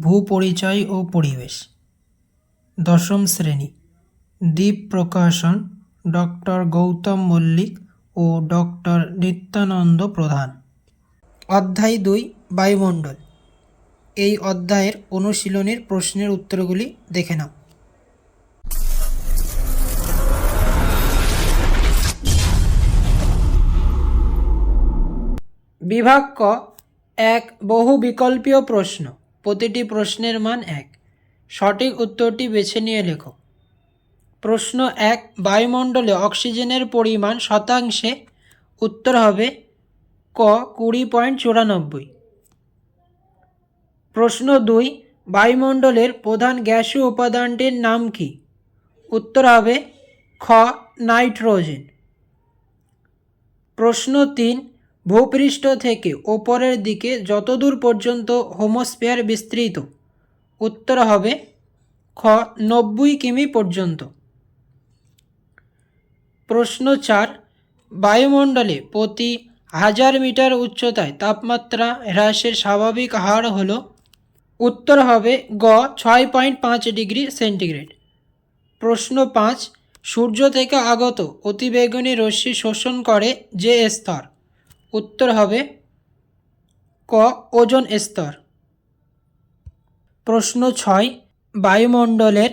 ভূপরিচয় ও পরিবেশ। দশম শ্রেণি। দ্বীপ প্রকাশন ডক্টর গৌতম মল্লিক ও ডক্টর নিত্যানন্দ প্রধান। অধ্যায় দুই, বায়ুমণ্ডল। এই অধ্যায়ের অনুশীলনের প্রশ্নের উত্তরগুলি দেখে নাও। বিভাগ ক, এক বহু বিকল্পীয় প্রশ্ন। প্রতিটি প্রশ্নের মান এক। সঠিক উত্তরটি বেছে নিয়ে লেখো। প্রশ্ন এক, বায়ুমণ্ডলে অক্সিজেনের পরিমাণ শতাংশে। উত্তর হবে ক, কুড়ি পয়েন্ট চুরানব্বই। প্রশ্ন দুই, বায়ুমণ্ডলের প্রধান গ্যাসীয় উপাদানটির নাম কি? উত্তর হবে খ, নাইট্রোজেন। প্রশ্ন তিন ভূপৃষ্ঠ থেকে ওপরের দিকে যতদূর পর্যন্ত হোমোস্ফিয়ার বিস্তৃত, উত্তর হবে খ নব্বই কিমি পর্যন্ত। প্রশ্ন চার, বায়ুমণ্ডলে প্রতি হাজার মিটার উচ্চতায় তাপমাত্রা হ্রাসের স্বাভাবিক হার হল, উত্তর হবে গ ছয় পয়েন্ট পাঁচ ডিগ্রি সেন্টিগ্রেড। প্রশ্ন পাঁচ, সূর্য থেকে আগত অতিবেগুনি রশ্মি শোষণ করে যে স্তর? উত্তর হবে ক, ওজন স্তর। প্রশ্ন ছয়, বায়ুমণ্ডলের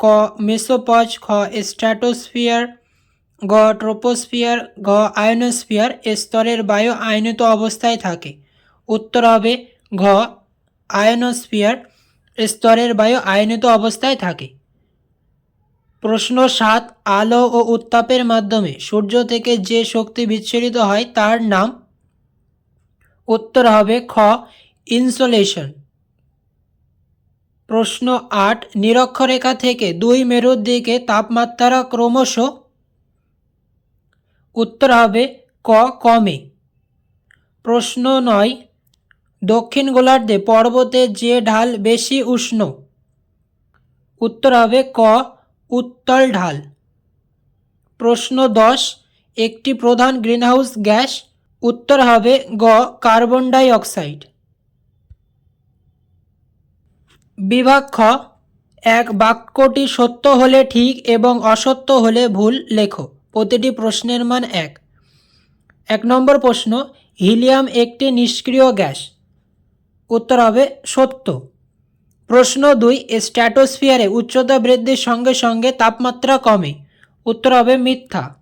ক, মেসোপজ খ, স্ট্র্যাটোস্ফিয়ার গ, ট্রোপোস্ফিয়ার গ, আয়নোস্ফিয়ার স্তরের বায়ু আয়নিত অবস্থায় থাকে। উত্তর হবে ঘ, আয়নোস্ফিয়ার স্তরের বায়ু আয়নিত অবস্থায় থাকে। প্রশ্ন সাত, আলো ও উত্তাপের মাধ্যমে সূর্য থেকে যে শক্তি বিচ্ছুরিত হয় তার নাম? উত্তর হবে খ, ইনসোলেশন। প্রশ্ন আট, নিরক্ষরেখা থেকে দুই মেরুর দিকে তাপমাত্রা ক্রমশ? উত্তর হবে ক, কমে। প্রশ্ন নয়, দক্ষিণ গোলার্ধে পর্বতের যে ঢাল বেশি উষ্ণ? উত্তর হবে ক উত্তল ঢাল। প্রশ্ন দশ, একটি প্রধান গ্রিনহাউস গ্যাস, উত্তর হবে গ, কার্বন ডাই অক্সাইড বিভাগ খ, এক বাক্যটি সত্য হলে ঠিক এবং অসত্য হলে ভুল লেখো। প্রতিটি প্রশ্নের মান এক। এক নম্বর প্রশ্ন, হিলিয়াম একটি নিষ্ক্রিয় গ্যাস। উত্তর হবে সত্য। প্রশ্ন দুই, স্ট্র্যাটোস্ফিয়ারে উচ্চতা বৃদ্ধির সঙ্গে সঙ্গে তাপমাত্রা কমে। উত্তর হবে মিথ্যা।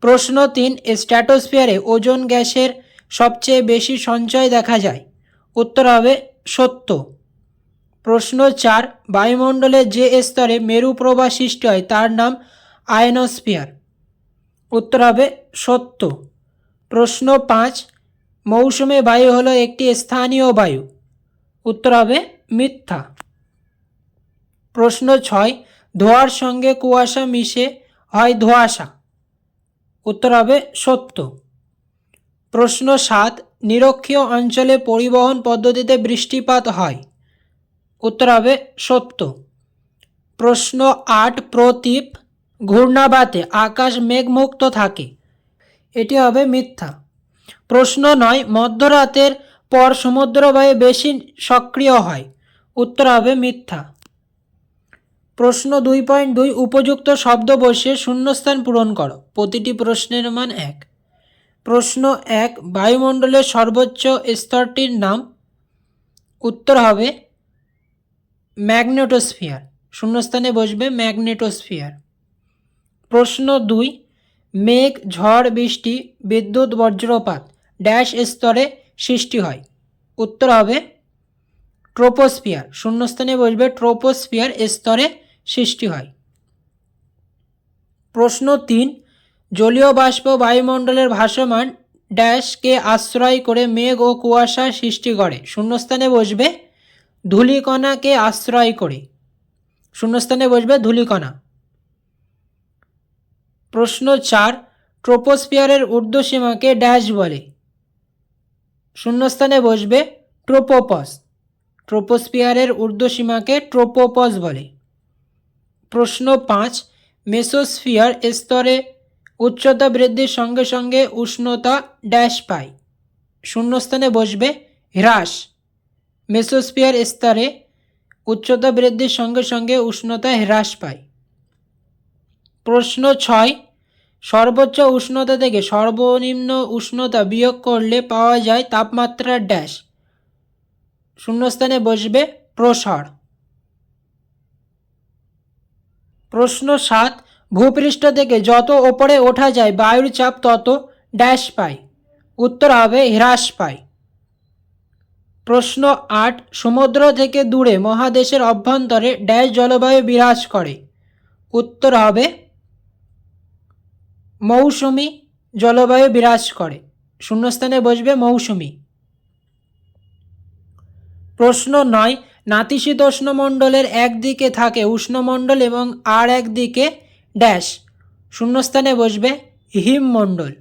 প্রশ্ন তিন, স্ট্র্যাটোস্ফিয়ারে ওজন গ্যাসের সবচেয়ে বেশি সঞ্চয় দেখা যায়। উত্তর হবে সত্য। প্রশ্ন চার, বায়ুমণ্ডলে যে স্তরে মেরু প্রবাহ সৃষ্টি হয় তার নাম আয়নোস্ফিয়ার। উত্তর হবে সত্য। প্রশ্ন পাঁচ, মৌসুমে বায়ু হলো একটি স্থানীয় বায়ু। উত্তর হবে মিথ্যা। প্রশ্ন ছয়, ধোঁয়ার সঙ্গে কুয়াশা মিশে হয় ধোঁয়াশা। উত্তর হবে সত্য। প্রশ্ন সাত, নিরক্ষীয় অঞ্চলে পরিবহন পদ্ধতিতে বৃষ্টিপাত হয়। উত্তর হবে সত্য। প্রশ্ন আট, প্রতীপ, ঘূর্ণাবাতে আকাশ মেঘমুক্ত থাকে। এটি হবে মিথ্যা। প্রশ্ন নয়, মধ্যরাতের পর সমুদ্রবায়ু বেশি সক্রিয় হয়। উত্তর হবে মিথ্যা। প্রশ্ন দুই পয়েন্ট দুই, উপযুক্ত শব্দ বসিয়ে শূন্যস্থান পূরণ করো। প্রতিটি প্রশ্নের মান এক। প্রশ্ন এক, বায়ুমণ্ডলের সর্বোচ্চ স্তরটির নাম? উত্তর হবে ম্যাগনেটোস্ফিয়ার। শূন্যস্থানে বসবে ম্যাগনেটোস্ফিয়ার। প্রশ্ন দুই, মেঘ, ঝড়, বৃষ্টি, বিদ্যুৎ, বজ্রপাত, ড্যাশ স্তরে সৃষ্টি হয়। উত্তর হবে ট্রোপোস্ফিয়ার। শূন্যস্থানে বসবে ট্রোপোস্ফিয়ার স্তরে সৃষ্টি হয়। প্রশ্ন তিন, জলীয় বাষ্প বায়ুমণ্ডলের ভাসমান ড্যাশকে আশ্রয় করে মেঘ ও কুয়াশা সৃষ্টি করে। শূন্যস্থানে বসবে ধূলিকণাকে আশ্রয় করে। শূন্যস্থানে বসবে ধূলিকণা। প্রশ্ন চার, ট্রোপোস্ফিয়ারের ঊর্ধ্বসীমাকে ড্যাশ বলে। শূন্যস্থানে বসবে ট্রোপোপস। ট্রোপোস্ফিয়ারের ঊর্ধ্বসীমাকে ট্রোপোপজ বলে। প্রশ্ন পাঁচ, মেসোস্ফিয়ার স্তরে উচ্চতা বৃদ্ধির সঙ্গে সঙ্গে উষ্ণতা ড্যাশ পায়। শূন্যস্থানে বসবে হ্রাস। মেসোস্ফিয়ার স্তরে উচ্চতা বৃদ্ধির সঙ্গে সঙ্গে উষ্ণতা হ্রাস পায়। প্রশ্ন ছয়, সর্বোচ্চ উষ্ণতা থেকে সর্বনিম্ন উষ্ণতা বিয়োগ করলে পাওয়া যায় তাপমাত্রা ড্যাশ। শূন্যস্থানে বসবে প্রসর। প্রশ্ন সাত, ভূপৃষ্ঠ থেকে যত ওপরে ওঠা যায় বায়ুর চাপ তত ড্যাশ পায় উত্তর হবে হ্রাস পায় প্রশ্ন আট, সমুদ্র থেকে দূরে মহাদেশের অভ্যন্তরে ড্যাশ জলবায়ু বিরাজ করে। উত্তর হবে মৌসুমি জলবায়ু বিরাজ করে। শূন্যস্থানে বসবে মৌসুমি। প্রশ্ন নয় নাতিশীতোষ্ণ মণ্ডলের একদিকে থাকে উষ্ণমণ্ডল এবং আর একদিকে ড্যাশ। শূন্যস্থানে বসবে হিমমণ্ডল।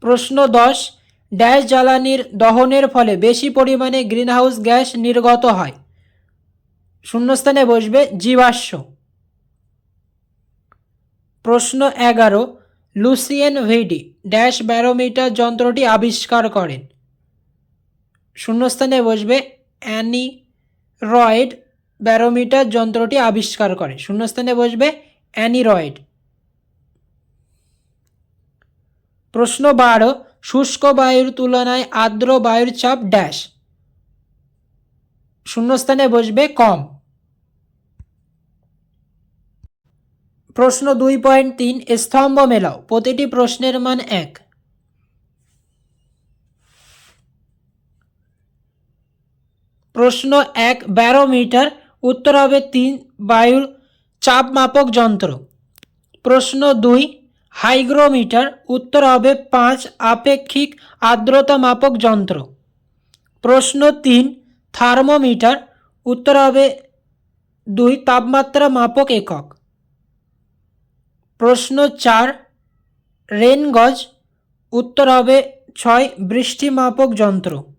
প্রশ্ন দশ, ড্যাশ জ্বালানির দহনের ফলে বেশি পরিমাণে গ্রিনহাউস গ্যাস নির্গত হয়। শূন্যস্থানে বসবে জীবাশ্ম। প্রশ্ন এগারো, লুসিয়েন ভিডি, ড্যাশ ব্যারোমিটার যন্ত্রটি আবিষ্কার করেন। শূন্যস্থানে বসবে অ্যানি রয়েড ব্যারোমিটার যন্ত্রটি আবিষ্কার করে। শূন্যস্থানে বসবে অ্যানিরয়েড। প্রশ্ন বারো, শুষ্ক বায়ুর তুলনায় আর্দ্র বায়ুর চাপ ড্যাশ। শূন্যস্থানে বসবে কম। প্রশ্ন দুই পয়েন্ট তিন, স্তম্ভ মেলাও। প্রতিটি প্রশ্নের মান এক। প্রশ্ন এক, ব্যারোমিটার, উত্তর হবে তিন, বায়ুর চাপ মাপক যন্ত্র। প্রশ্ন দুই, হাইগ্রোমিটার, উত্তর হবে পাঁচ, আপেক্ষিক আর্দ্রতা মাপক যন্ত্র। প্রশ্ন তিন, থার্মোমিটার, উত্তর হবে দুই তাপমাত্রা মাপক একক। প্রশ্ন চার, রেনগজ, উত্তর হবে ছয় বৃষ্টি মাপক যন্ত্র।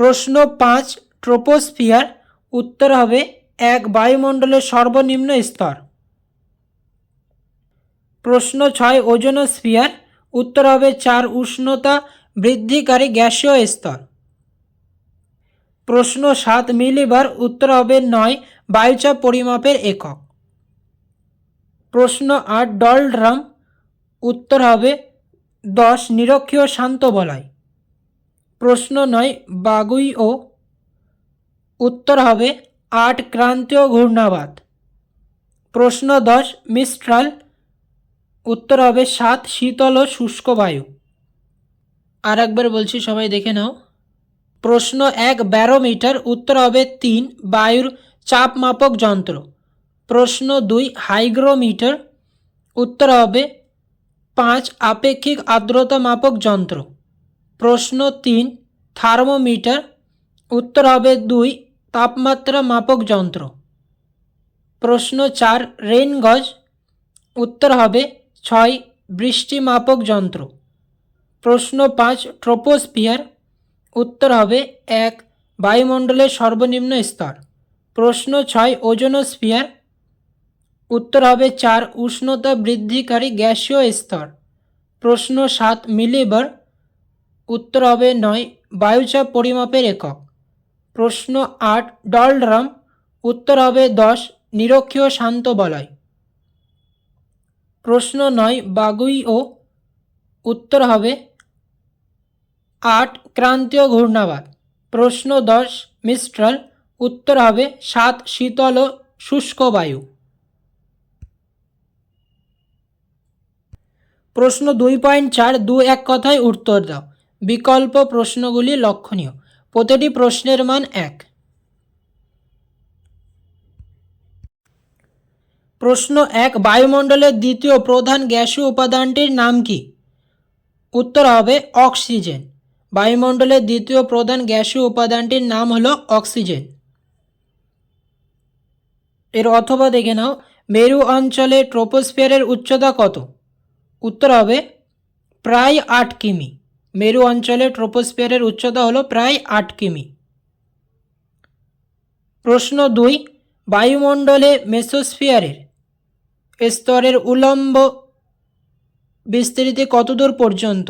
প্রশ্ন পাঁচ, ট্রোপোস্ফিয়ার উত্তর হবে এক বায়ুমণ্ডলের সর্বনিম্ন স্তর। প্রশ্ন ছয়, ওজোনোস্ফিয়ার উত্তর হবে চার, উষ্ণতা বৃদ্ধিকারী গ্যাসীয় স্তর। প্রশ্ন সাত, মিলিবার উত্তর হবে নয়, বায়ুচাপ পরিমাপের একক। প্রশ্ন আট ডলড্রাম উত্তর হবে দশ, নিরক্ষীয় শান্ত বলয়। প্রশ্ন নয়, বাগুই ও উত্তর হবে আট ক্রান্তীয় ঘূর্ণাবাত প্রশ্ন দশ, মিস্ট্রাল, উত্তর হবে সাত শীতল ও শুষ্ক বায়ু। আর একবার বলছি, সবাই দেখে নাও। প্রশ্ন এক, ব্যারোমিটার, উত্তর হবে তিন, বায়ুর চাপ মাপক যন্ত্র। প্রশ্ন দুই, হাইগ্রোমিটার, উত্তর হবে পাঁচ, আপেক্ষিক আর্দ্রতা মাপক যন্ত্র। প্রশ্ন তিন, থার্মোমিটার। উত্তর হবে দুই, তাপমাত্রা মাপক যন্ত্র। প্রশ্ন চার রেনগজ উত্তর হবে ছয়, বৃষ্টি মাপক যন্ত্র। প্রশ্ন পাঁচ, ট্রোপোস্ফিয়ার। উত্তর হবে এক, বায়ুমণ্ডলের সর্বনিম্ন স্তর। প্রশ্ন ছয়, ওজোনোস্ফিয়ার। উত্তর হবে চার, উষ্ণতা বৃদ্ধিকারী গ্যাসীয় স্তর। প্রশ্ন সাত, মিলিবার। উত্তর হবে নয়, বায়ুচাপ পরিমাপের একক। প্রশ্ন আট ডলড্রাম উত্তর হবে দশ, নিরক্ষীয় শান্ত বলয়। প্রশ্ন নয়, বাগুই ও। উত্তর হবে আট, ক্রান্তীয় ঘূর্ণাবাদ। প্রশ্ন দশ, মিস্ট্রাল। উত্তর হবে সাত, শীতল ও শুষ্ক বায়ু। প্রশ্ন দুই পয়েন্ট চার, দু এক কথায় উত্তর দাও। বিকল্প প্রশ্নগুলি লক্ষণীয়। প্রতিটি প্রশ্নের মান এক। প্রশ্ন এক, বায়ুমণ্ডলের দ্বিতীয় প্রধান গ্যাসীয় উপাদানটির নাম কি? উত্তর হবে অক্সিজেন। বায়ুমণ্ডলের দ্বিতীয় প্রধান গ্যাসীয় উপাদানটির নাম হলো অক্সিজেন। এর অথবা দেখে নাও, মেরু অঞ্চলে ট্রোপোস্ফিয়ারের উচ্চতা কত? উত্তর হবে প্রায় আট কিমি। মেরু অঞ্চলে ট্রোপোস্ফিয়ারের উচ্চতা হলো প্রায় আট কিমি। প্রশ্ন দুই, বায়ুমণ্ডলে মেসোস্ফিয়ারের স্তরের উলম্ব বিস্তৃতি কতদূর পর্যন্ত?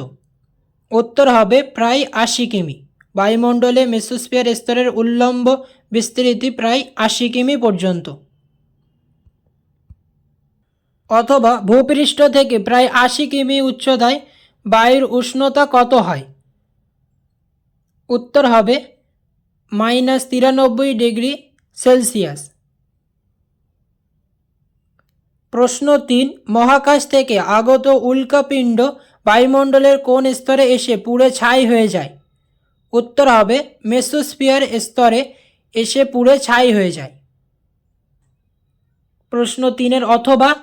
উত্তর হবে প্রায় আশি কিমি। বায়ুমণ্ডলে মেসোস্ফিয়ার স্তরের উল্লম্ব বিস্তৃতি প্রায় আশি কিমি পর্যন্ত। অথবা ভূপৃষ্ঠ থেকে প্রায় আশি কিমি উচ্চতায় বায়ুর উষ্ণতা কত হয়? উত্তর হবে মাইনাস তিরানব্বই ডিগ্রি সেলসিয়াস। প্রশ্ন তিন, মহাকাশ থেকে আগত উল্কাপিণ্ড বায়ুমণ্ডলের কোন স্তরে এসে পুড়ে ছাই হয়ে যায়? উত্তর হবে মেসোস্ফিয়ার স্তরে এসে পুড়ে ছাই হয়ে যায়। প্রশ্ন তিনের, অথবা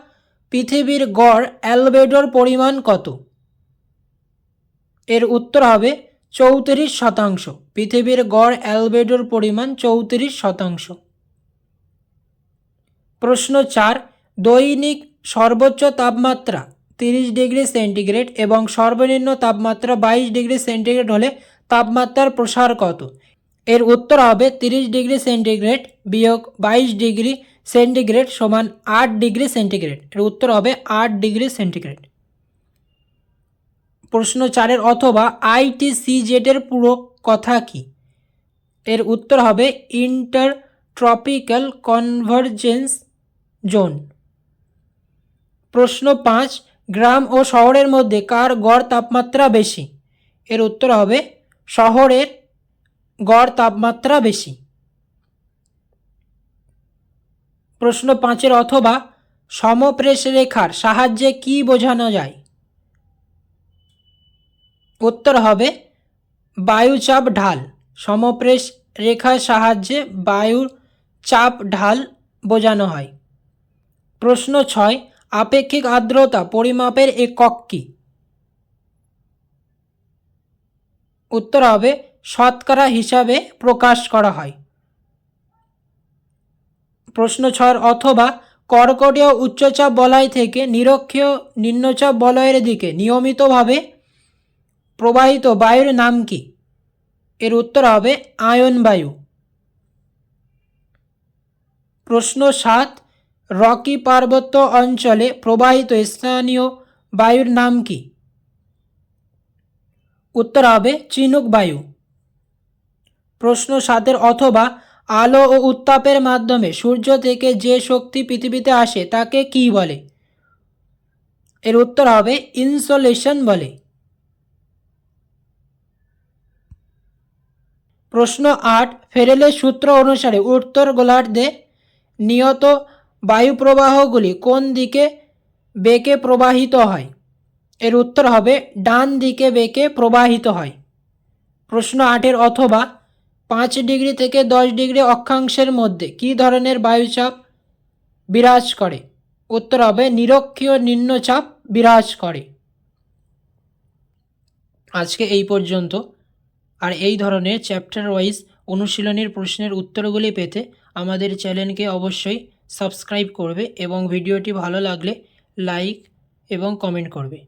পৃথিবীর গড় অ্যালবেডোর পরিমাণ কত? এর উত্তর হবে চৌত্রিশ শতাংশ। পৃথিবীর গড় অ্যালবেডোর পরিমাণ চৌত্রিশ শতাংশ। প্রশ্ন চার, দৈনিক সর্বোচ্চ তাপমাত্রা তিরিশ ডিগ্রি সেন্টিগ্রেড এবং সর্বনিম্ন তাপমাত্রা বাইশ ডিগ্রি সেন্টিগ্রেড হলে তাপমাত্রার প্রসার কত? এর উত্তর হবে তিরিশ ডিগ্রি সেন্টিগ্রেড বিয়োগ বাইশ ডিগ্রি সেন্টিগ্রেড সমান আট ডিগ্রি সেন্টিগ্রেড। এর উত্তর হবে আট ডিগ্রি সেন্টিগ্রেড। প্রশ্ন চারের অথবা আইটিসিজেডের পুরো কথা কি? এর উত্তর হবে ইন্টার ট্রপিক্যাল কনভার্জেন্স জোন। প্রশ্ন পাঁচ, গ্রাম ও শহরের মধ্যে কার গড় তাপমাত্রা বেশি? এর উত্তর হবে শহরের গড় তাপমাত্রা বেশি। প্রশ্ন পাঁচের অথবা সমপ্রেষ রেখার সাহায্যে কি বোঝানো যায়? উত্তর হবে বায়ুচাপ ঢাল। সমপ্রেষ রেখার সাহায্যে বায়ুর চাপ ঢাল বোঝানো হয়। প্রশ্ন ছয়, আপেক্ষিক আর্দ্রতা পরিমাপের একক কী? উত্তর হবে, শতকরা হিসাবে প্রকাশ করা হয়। প্রশ্ন ছয়ের অথবা কর্কটীয় উচ্চচাপ বলয় থেকে নিরক্ষীয় নিম্নচাপ বলয়ের দিকে নিয়মিতভাবে প্রবাহিত বায়ুর নাম কি? এর উত্তর হবে আয়ন বায়ু। প্রশ্ন সাত, রকি পার্বত্য অঞ্চলে প্রবাহিত স্থানীয় বায়ুর নাম কি? উত্তর হবে চিনুক বায়ু। প্রশ্ন সাতের, অথবা আলো ও উত্তাপের মাধ্যমে সূর্য থেকে যে শক্তি পৃথিবীতে আসে তাকে কি বলে? এর উত্তর হবে ইনসোলেশন বলে। প্রশ্ন আট, ফেরেলের সূত্র অনুসারে উত্তর গোলার্ধে নিয়ত বায়ুপ্রবাহগুলি কোন দিকে বেঁকে প্রবাহিত হয়? এর উত্তর হবে ডান দিকে বেঁকে প্রবাহিত হয়। প্রশ্ন আটের অথবা পাঁচ ডিগ্রি থেকে দশ ডিগ্রি অক্ষাংশের মধ্যে কী ধরনের বায়ুচাপ বিরাজ করে? উত্তর হবে নিরক্ষীয় নিম্নচাপ বিরাজ করে। আজকে এই পর্যন্ত। আর এই ধরনের চ্যাপ্টার ওয়াইজ অনুশীলনের প্রশ্নের উত্তরগুলি পেতে আমাদের চ্যানেলকে অবশ্যই সাবস্ক্রাইব করবে এবং ভিডিওটি ভালো লাগলে লাইক এবং কমেন্ট করবে।